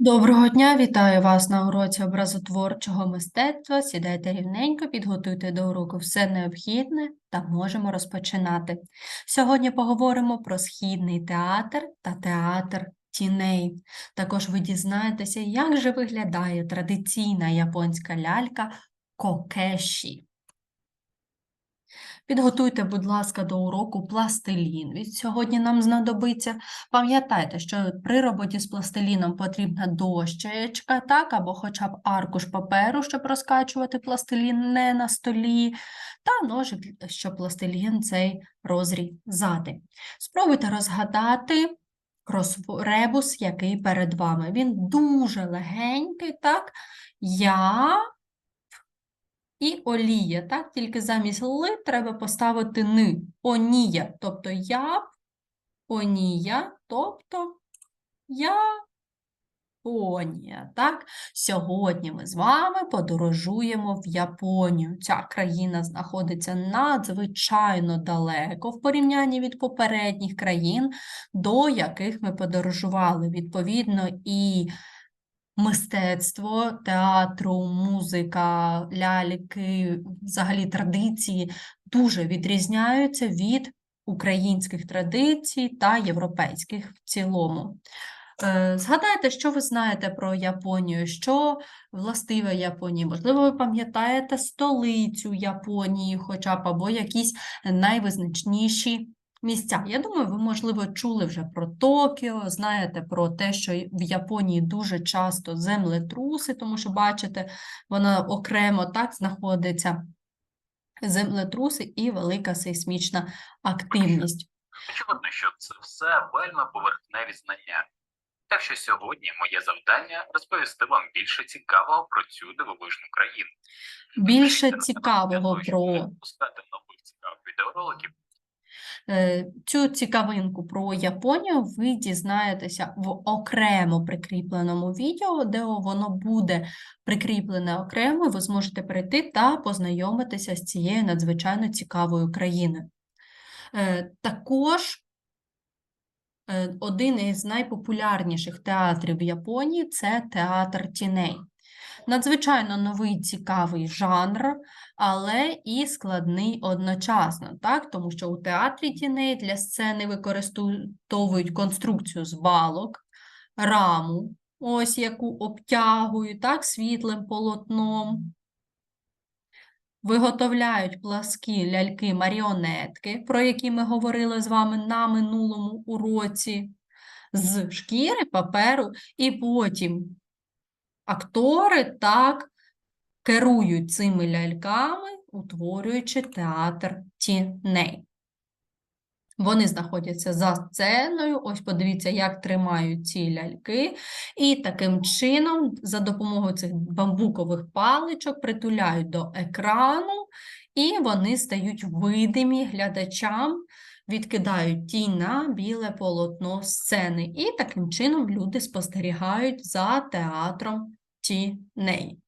Доброго дня, вітаю вас на уроці образотворчого мистецтва. Сідайте рівненько, підготуйте до уроку все необхідне та можемо розпочинати. Сьогодні поговоримо про східний театр та театр тіней. Також ви дізнаєтеся, як же виглядає традиційна японська лялька кокеші. Підготуйте, будь ласка, до уроку пластилін. Від сьогодні нам знадобиться. Пам'ятайте, що при роботі з пластиліном потрібна дощечка, так, або хоча б аркуш паперу, щоб розкачувати пластилін не на столі, та ножик, щоб пластилін цей розрізати. Спробуйте розгадати кросребус, який перед вами. Він дуже легенький, так? Я і олія, так? Тільки замість ли треба поставити ни. Онія, тобто я, онія, тобто я. Японія, так? Сьогодні ми з вами подорожуємо в Японію. Ця країна знаходиться надзвичайно далеко в порівнянні від попередніх країн, до яких ми подорожували. Відповідно, і мистецтво театру, музика, ляльки, взагалі традиції дуже відрізняються від українських традицій та європейських в цілому. Е, Згадайте, що ви знаєте про Японію, що властиве Японії. Можливо, ви пам'ятаєте столицю Японії, хоча б або якісь найвизначніші місця. Я думаю, ви, можливо, чули вже про Токіо, знаєте про те, що в Японії дуже часто землетруси, тому що, бачите, вона окремо так знаходиться. Землетруси і велика сейсмічна активність. Очевидно, що це все вельми поверхневі знання. Так що сьогодні моє завдання розповісти вам більше цікавого про цю дивовижну країну. Більше цікавого про пропускати нових цікавих відеороликів. Е, Цю цікавинку про Японію ви дізнаєтеся в окремо прикріпленому відео, де воно буде прикріплене окремо, ви зможете перейти та познайомитися з цією надзвичайно цікавою країною. Е, Також е, один із найпопулярніших театрів в Японії це театр тіней. Надзвичайно новий цікавий жанр, але і складний одночасно, так? Тому що у театрі тіней для сцени використовують конструкцію з балок, раму, ось яку обтягують так, світлим полотном. Виготовляють пласкі ляльки-маріонетки, про які ми говорили з вами на минулому уроці, з шкіри, паперу, і потім актори так керують цими ляльками, утворюючи театр тіней. Вони знаходяться за сценою, ось подивіться, як тримають ці ляльки, і таким чином, за допомогою цих бамбукових паличок, притуляють до екрану, і вони стають видимі глядачам, відкидають тінь на біле полотно сцени. І таким чином люди спостерігають за театром тіней.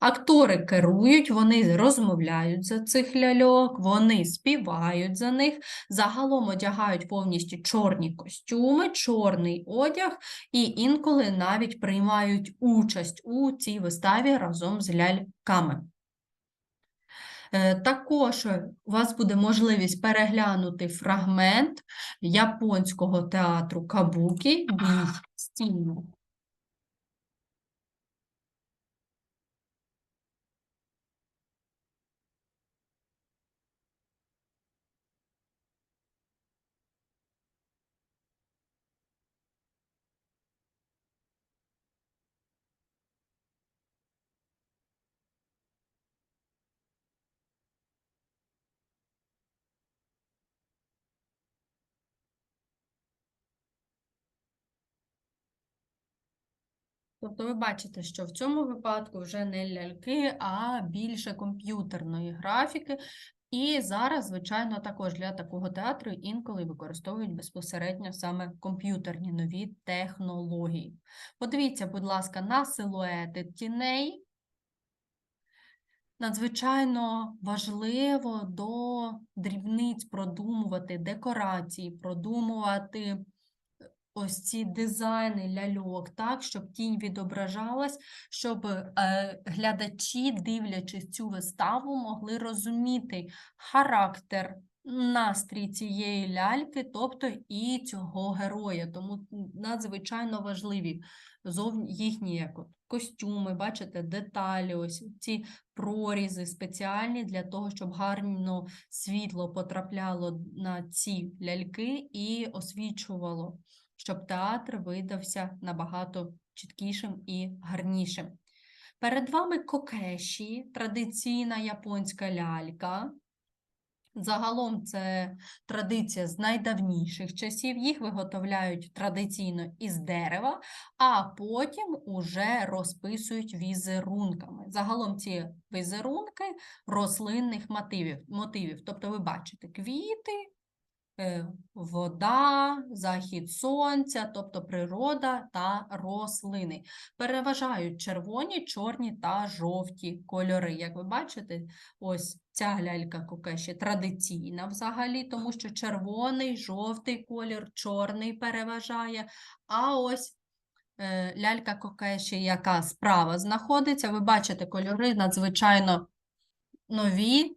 Актори керують, вони розмовляють за цих ляльок, вони співають за них, загалом одягають повністю чорні костюми, чорний одяг і інколи навіть приймають участь у цій виставі разом з ляльками. Е, Також у вас буде можливість переглянути фрагмент японського театру Кабукі «Бій стіну». Тобто ви бачите, що в цьому випадку вже не ляльки, а більше комп'ютерної графіки. І зараз, звичайно, також для такого театру інколи використовують безпосередньо саме комп'ютерні нові технології. Подивіться, будь ласка, на силуети тіней. Надзвичайно важливо до дрібниць продумувати декорації, продумувати ось ці дизайни ляльок, так, щоб тінь відображалась, щоб е, глядачі, дивлячись цю виставу, могли розуміти характер, настрій цієї ляльки, тобто і цього героя. Тому надзвичайно важливі зовні їхні костюми, бачите, деталі, ось ці прорізи спеціальні для того, щоб гарно світло потрапляло на ці ляльки і освічувало, щоб театр видався набагато чіткішим і гарнішим. Перед вами кокеші, традиційна японська лялька. Загалом це традиція з найдавніших часів. Їх виготовляють традиційно із дерева, а потім уже розписують візерунками. Загалом ці візерунки рослинних мотивів. мотивів. Тобто ви бачите квіти, вода, захід сонця, тобто природа та рослини. Переважають червоні, чорні та жовті кольори. Як ви бачите, ось ця лялька кокеші традиційна взагалі, тому що червоний, жовтий колір, чорний переважає. А ось е, лялька кокеші, яка справа знаходиться, ви бачите, кольори надзвичайно нові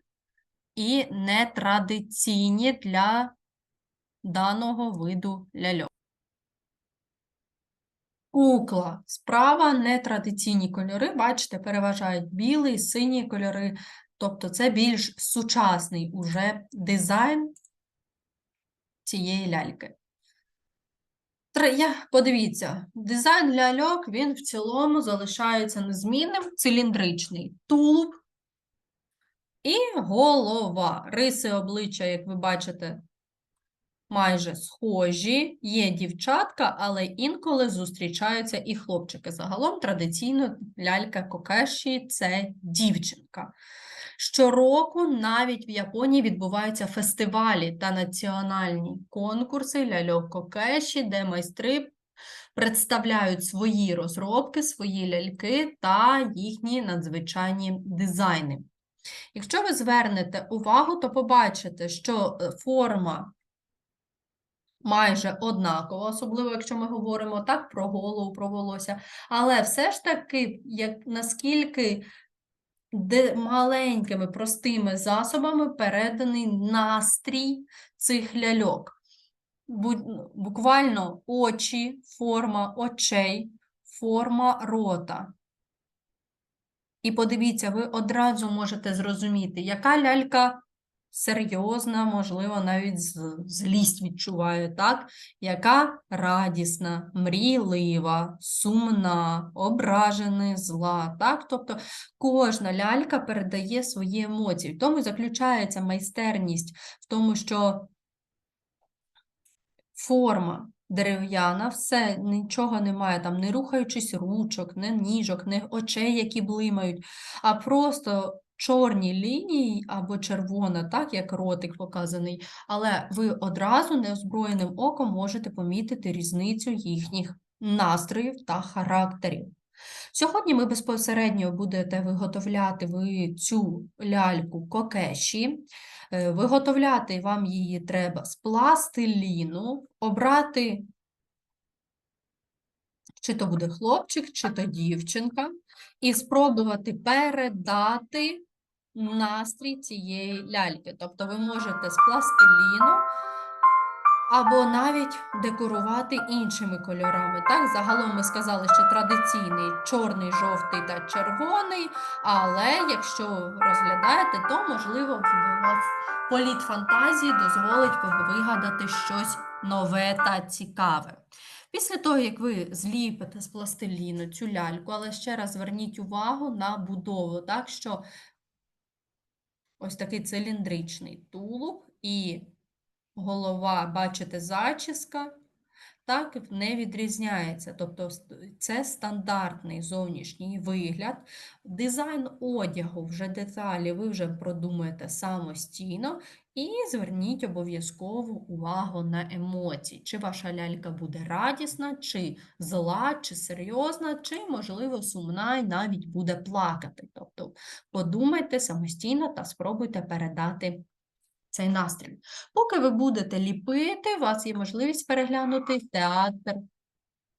і нетрадиційні для даного виду ляльок. Кукла. Справа нетрадиційні кольори, бачите, переважають білий, сині кольори, тобто це більш сучасний уже дизайн цієї ляльки. Подивіться, дизайн ляльок, він в цілому залишається незмінним, циліндричний тулуб і голова. Риси обличчя, як ви бачите, майже схожі. Є дівчатка, але інколи зустрічаються і хлопчики. Загалом традиційно лялька Кокеші – це дівчинка. Щороку навіть в Японії відбуваються фестивалі та національні конкурси ляльок Кокеші, де майстри представляють свої розробки, свої ляльки та їхні надзвичайні дизайни. Якщо ви звернете увагу, то побачите, що е, форма майже однакова, особливо якщо ми говоримо так про голову, про волосся. Але все ж таки, як, наскільки маленькими простими засобами переданий настрій цих ляльок. Буквально очі, форма очей, форма рота. І подивіться, ви одразу можете зрозуміти, яка лялька серйозна, можливо, навіть злість відчуває, так? Яка радісна, мрійлива, сумна, ображена, зла, так? Тобто кожна лялька передає свої емоції. В тому заключається майстерність, в тому, що форма дерев'яна, все, нічого немає, там не рухаючись ручок, не ніжок, не очей, які блимають, а просто чорні лінії або червона, так, як ротик показаний, але ви одразу неозброєним оком можете помітити різницю їхніх настроїв та характерів. Сьогодні ми безпосередньо будете виготовляти ви цю ляльку кокеші. Е, Виготовляти вам її треба з пластиліну, обрати, чи то буде хлопчик, чи то дівчинка, і спробувати передати настрій цієї ляльки. Тобто ви можете з пластиліну або навіть декорувати іншими кольорами. Так, загалом ми сказали, що традиційний чорний, жовтий та червоний, але якщо розглядаєте, то можливо в вас політ фантазії дозволить вигадати щось нове та цікаве. Після того, як ви зліпите з пластиліну цю ляльку, але ще раз зверніть увагу на будову, так, що ось такий циліндричний тулуб і голова, бачите, зачіска, так, не відрізняється. Тобто це стандартний зовнішній вигляд. Дизайн одягу, вже деталі ви вже продумаєте самостійно і зверніть обов'язково увагу на емоції. Чи ваша лялька буде радісна, чи зла, чи серйозна, чи, можливо, сумна і навіть буде плакати. Тобто подумайте самостійно та спробуйте передати цей настрій. Поки ви будете ліпити, у вас є можливість переглянути театр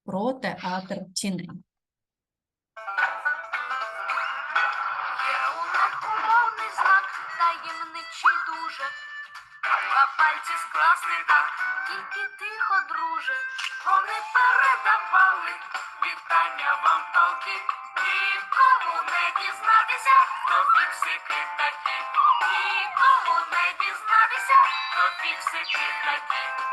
про театр тіней. Пальці скласти так, тільки тихо, друже. Вони передавали вітання вам толки. Нікому не дізнатися, хто фіксики такі. Нікому не дізнатися, хто фіксики такі.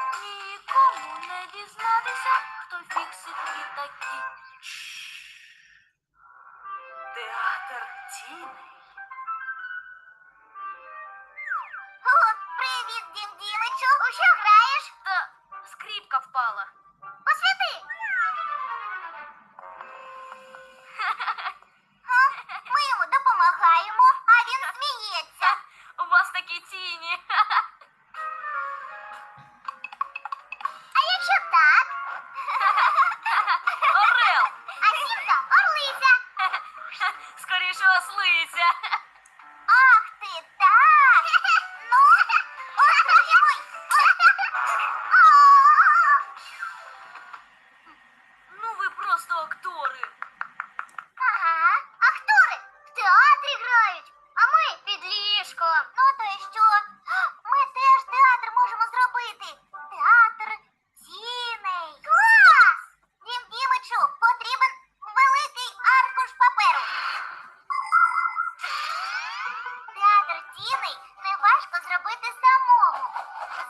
Тіней неважко зробити самому.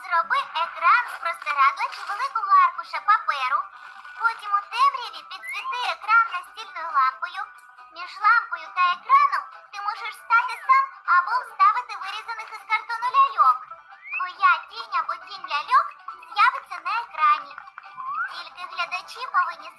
Зроби екран з простирадла чи великого аркуша паперу. Потім у темряві підсвіти екран настільною лампою. Між лампою та екраном ти можеш стати сам або вставити вирізаних із картону ляльок. Твоя тінь або тінь ляльок з'явиться на екрані. Тільки глядачі повинні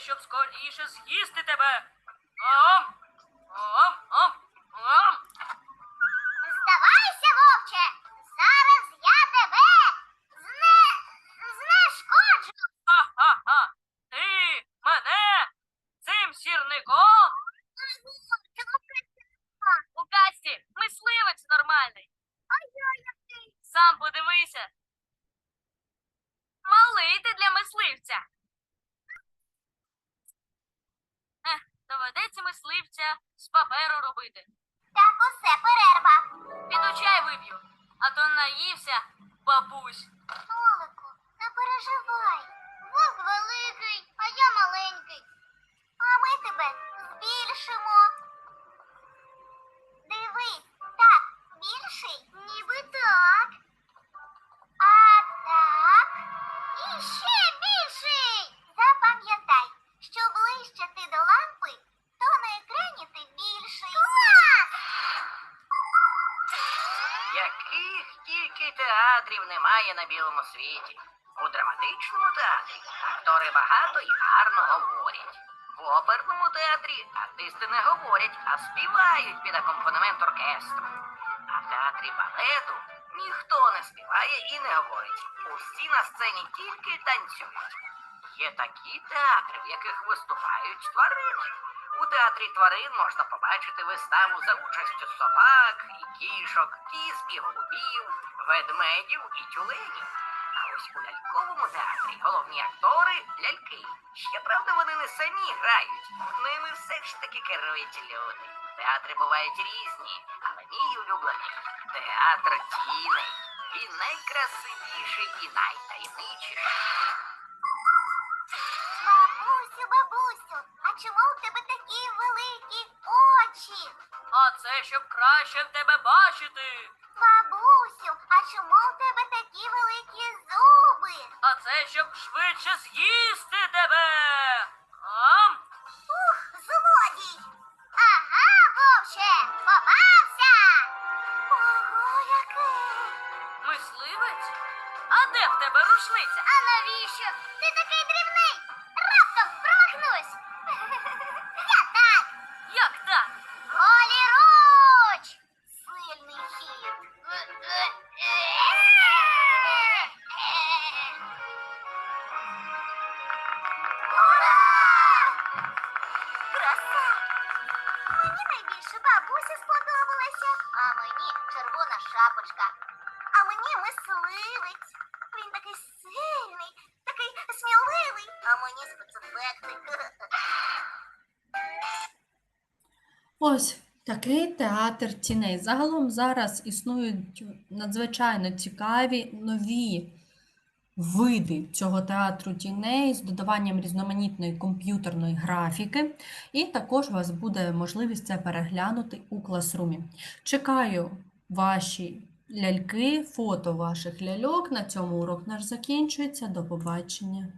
щоб скоріше з'їсти тебе. Ам! Доведеться з паперу робити. Так усе перерва. Піду чай вип'ю, а то наївся бабусь. Олику, не переживай. Вовк великий, а я маленький. А ми тебе збільшимо. Немає на білому світі. У драматичному театрі актори багато і гарно говорять. В оперному театрі артисти не говорять, а співають під акомпанемент оркестру. А в театрі балету ніхто не співає і не говорить. Усі на сцені тільки танцюють. Є такі театри, в яких виступають тварини. У театрі тварин можна побачити виставу за участю собак і кішок, кіз і голубів, ведмедів і тюленів. А ось у ляльковому театрі головні актори ляльки. Ще правда вони не самі грають. Ними все ж таки керують люди. Театри бувають різні, але мій улюблений театр тіней. Він найкрасивіший і найтаємничіший. Бабусю, бабусю, а чому у тебе такі великі очі? А це щоб краще в тебе бачити. Бабусю, це щоб швидше з'їсти Ось такий театр тіней. Загалом зараз існують надзвичайно цікаві нові види цього театру тіней з додаванням різноманітної комп'ютерної графіки, і також у вас буде можливість це переглянути у класрумі. Чекаю ваші ляльки, фото ваших ляльок. На цьому урок наш закінчується. До побачення.